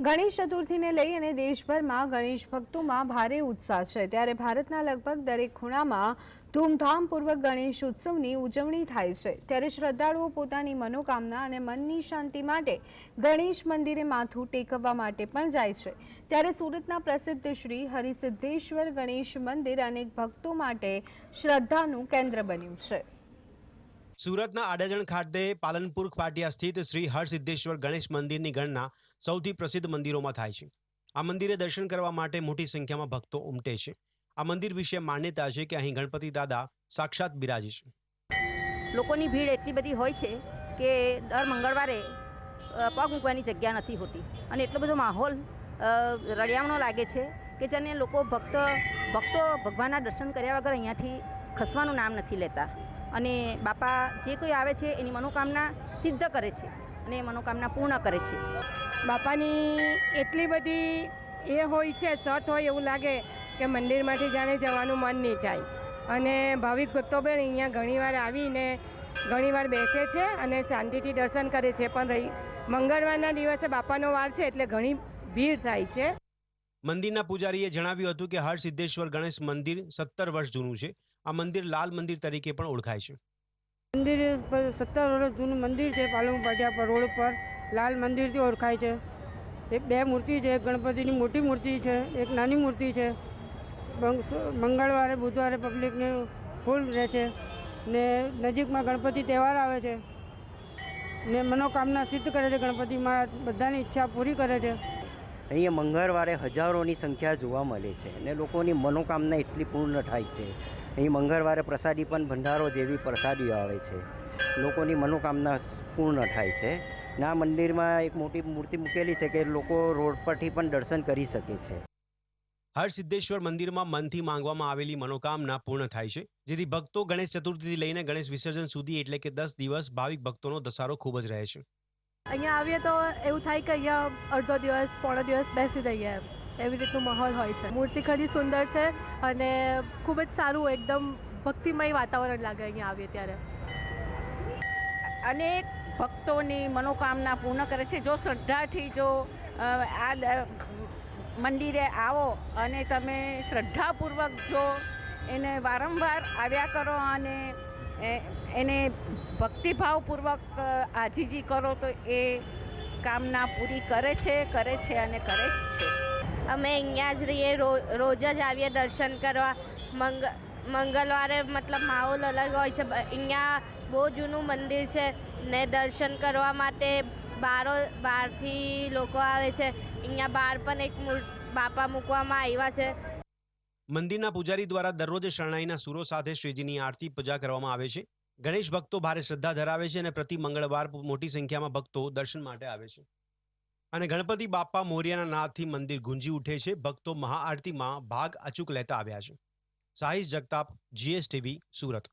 ગણેશ ચતુર્થીને લઈ અને દેશભરમાં ગણેશ ભક્તોમાં ભારે ઉત્સાહ છે. ત્યારે ભારતના લગભગ દરેક ખૂણામાં ધૂમધામપૂર્વક ગણેશ ઉત્સવની ઉજવણી થાય છે. ત્યારે શ્રદ્ધાળુઓ પોતાની મનોકામના અને મનની શાંતિ માટે ગણેશ મંદિરે માથું ટેકવવા માટે પણ જાય છે. ત્યારે સુરતના પ્રસિદ્ધ શ્રી હરિસિદ્ધેશ્વર ગણેશ મંદિર અનેક ભક્તો માટે શ્રદ્ધાનું કેન્દ્ર બન્યું છે. સુરતના આડાજણ ખાતે પાલનપુર પાટિયા સ્થિત શ્રી હરસિદ્ધેશ્વર ગણેશ મંદિરની ગણના સૌથી પ્રસિદ્ધ મંદિરોમાં થાય છે. આ મંદિરે દર્શન કરવા માટે મોટી સંખ્યામાં ભક્તો ઉમટે છે. આ મંદિર વિશે માન્યતા છે કે અહીં ગણપતિ દાદા સાક્ષાત બિરાજે છે. લોકોની ભીડ એટલી બધી હોય છે કે દર મંગળવારે પગ મૂકવાની જગ્યા નથી હોતી. અને એટલો બધો માહોલ રળિયામણો લાગે છે કે જેને લોકો ભક્ત, ભક્તો ભગવાનના દર્શન કર્યા વગર અહીંયાથી ખસવાનું નામ નથી લેતા. અને બાપા જે કોઈ આવે છે એની મનોકામના સિદ્ધ કરે છે અને એ મનોકામના પૂર્ણ કરે છે. બાપાની એટલી બધી એ હોય છે સટ હોય એવું લાગે કે મંદિરમાંથી જાણે જવાનું મન નહીં થાય. અને ભાવિક ભક્તો પણ અહીંયા ઘણીવાર આવીને ઘણીવાર બેસે છે અને શાંતિથી દર્શન કરે છે. પણ રહી, મંગળવારના દિવસે બાપાનો વાર છે એટલે ઘણી ભીડ થાય છે. મંદિરના પૂજારીએ જણાવ્યું હતું કે હર સિદ્ધેશ્વર ગણેશ મંદિર સત્તર વર્ષ જૂનું છે. આ મંદિર લાલ મંદિર તરીકે પણ ઓળખાય છે. મંદિર સત્તર વર્ષ જૂનું મંદિર છે પાલમ પાટિયા પર, રોડ પર લાલ મંદિરથી ઓળખાય છે. એક બે મૂર્તિ છે, એક ગણપતિની મોટી મૂર્તિ છે, એક નાની મૂર્તિ છે. મંગ- મંગળવારે, બુધવારે પબ્લિકને ફૂલ રહે છે ને નજીકમાં ગણપતિ તહેવાર આવે છે ને મનોકામના સિદ્ધ કરે છે ગણપતિ મહારાજ, બધાની ઈચ્છા પૂરી કરે છે. અહીંયા મંગળવારે હજારોની સંખ્યા જોવા મળે છે અને લોકોની મનોકામના એટલી પૂર્ણ થાય છે. અહીં મંગળવારે પ્રસાદી પણ ભંડારો જેવી પ્રસાદીઓ આવે છે. લોકોની મનોકામના પૂર્ણ થાય છે. ના મંદિરમાં એક મોટી મૂર્તિ મૂકેલી છે કે લોકો રોડ પરથી પણ દર્શન કરી શકે છે. હરસિદ્ધેશ્વર મંદિરમાં મનથી માંગવામાં આવેલી મનોકામના પૂર્ણ થાય છે. જેથી ભક્તો ગણેશ ચતુર્થીથી લઈને ગણેશ વિસર્જન સુધી એટલે કે દસ દિવસ ભાવિક ભક્તોનો ધસારો ખૂબ જ રહે છે. અહીંયા આવીએ તો એવું થાય કે અહીંયા અડધો દિવસ, પોણો દિવસ બેસી રહીએ એવી રીતનું માહોલ હોય છે. મૂર્તિ ખરી સુંદર છે અને ખૂબ જ સારું, એકદમ ભક્તિમય વાતાવરણ લાગે અહીંયા આવીએ ત્યારે. અનેક ભક્તોની મનોકામના પૂર્ણ કરે છે. જો શ્રદ્ધાથી જો આ મંદિરે આવો અને તમે શ્રદ્ધાપૂર્વક જો એને વારંવાર આવ્યા કરો અને એને ભક્તિભાવપૂર્વક આજીજી કરો તો એ કામના પૂરી કરે છે કરે છે અને કરે જ છે. અમે અહીંયા જ રહીએ રોજ જ આવીએ દર્શન કરવા. મંગ, મંગળવારે મતલબ માહોલ અલગ હોય છે. અહીંયા બહુ જૂનું મંદિર છે ને દર્શન કરવા માટે બારો બહારથી લોકો આવે છે. અહીંયા બહાર પણ એક બાપા મૂકવામાં આવ્યા છે. મંદિરના પૂજારી દ્વારા દરરોજ શરણાઈના સુરો સાથે શ્રીજીની આરતી પૂજા કરવામાં આવે છે. ગણેશ ભક્તો ભારે શ્રદ્ધા ધરાવે છે અને પ્રતિ મંગળવાર મોટી સંખ્યામાં ભક્તો દર્શન માટે આવે છે. અને ગણપતિ બાપ્પા મોરિયાના નાદથી મંદિર ગુંજી ઉઠે છે. ભક્તો મહાઆરતીમાં ભાગ અચૂક લેતા આવ્યા છે. સાહિશ જગતાપ, જીએસટીવી, સુરત.